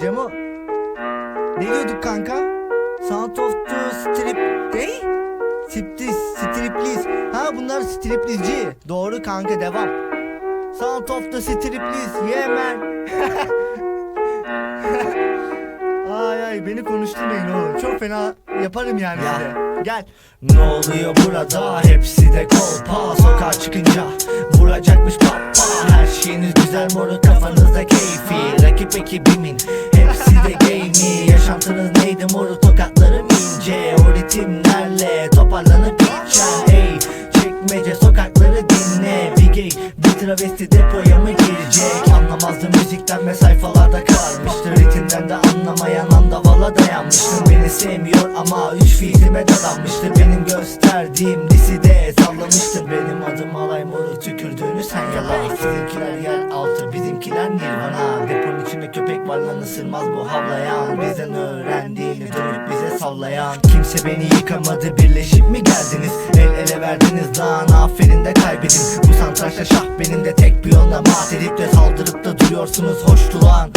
Cemo. Ne diyorduk kanka? Sound of the strip... Ne? Striptiz, stripliz. Ha bunlar striplizci. Doğru kanka devam. Sound of the stripliz. Yeah man. ay ay beni konuşturmayın oğlum. Çok fena yaparım yani Ya. size. Gel. Ne oluyor burada hepsi de kolpa Sokağa çıkınca vuracakmış papa Her şeyiniz güzel moru kafanızda Rakip ekibimin hepsi de gamey Yaşantınız neydi? Moru tokatlarım ince. O ritimlerle toparlanıp gideceğim Hey çekmece sokakları dinle. Bir gay bir travesti depoya mı girecek? Anlamazdı müzikten ve sayfalarda kalmıştı. Ritimden de anlamayan anda vala dayanmıştım. Beni sevmiyor ama üç fiilime dadanmıştı. Benim gösterdiğim lisede sallamıştır Benim adım alay moru. Tükürdüğünü sen yalan altı bizimkiler nirvana. Deponun içinde köpek var lan ısırmaz bu havlayan. Bizden öğrendiğini dönüp bize sallayan. Kimse beni yıkamadı birleşip mi geldiniz? El ele verdiniz lan aferin de kaybedin. Bu santraçta şah benim de tek bir yolda mat edip de saldırıp da duruyorsunuz. Hoştu lan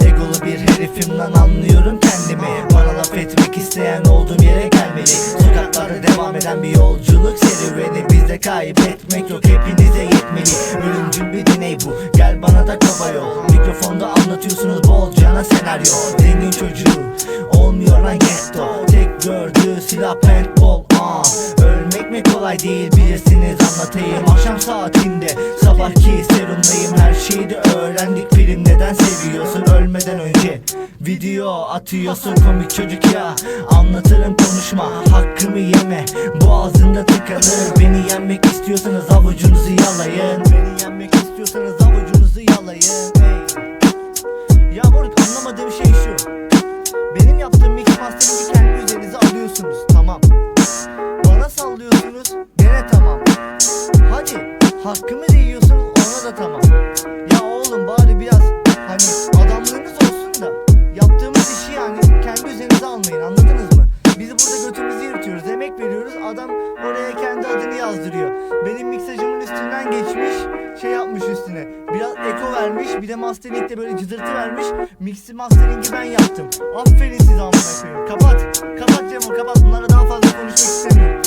Egolu bir herifim lan anlıyorum kendimi. Bana laf etmek isteyen olduğum yere gelmeli. Sokaklarda devam eden bir yolculuk serüveni Bizde kaybetmek yok hepinize yetmeli Anlatıyorsunuz bolcana senaryo. Zengin çocuğu olmuyor lan getto Tek gördüğü silah paintball ah. Ölmek mi kolay değil bilirsiniz anlatayım. Akşam saatinde sabahki serumdayım. Her şeyi de öğrendik film neden seviyorsun? Ölmeden önce Video atıyorsun. Komik çocuk ya Anlatırım konuşma. Hakkımı yeme Boğazında tıkanır. Beni yenmek istiyorsanız avucunuzu yalayın hakkımı da ona da tamam. Ya oğlum bari biraz hani adamlığınız olsun da Yaptığımız işi yani kendi üzerinize almayın anladınız mı? Bizi burada götümüzü yırtıyoruz emek veriyoruz adam oraya kendi adını yazdırıyor. Benim miksajımın üstünden geçmiş şey yapmış üstüne. Biraz eko vermiş bir de masteringde böyle cızırtı vermiş. Mixi masteringi ben yaptım. Aferin size amına koyayım. Kapat kapat Cemo kapat. Bunlara daha fazla konuşmak istemiyorum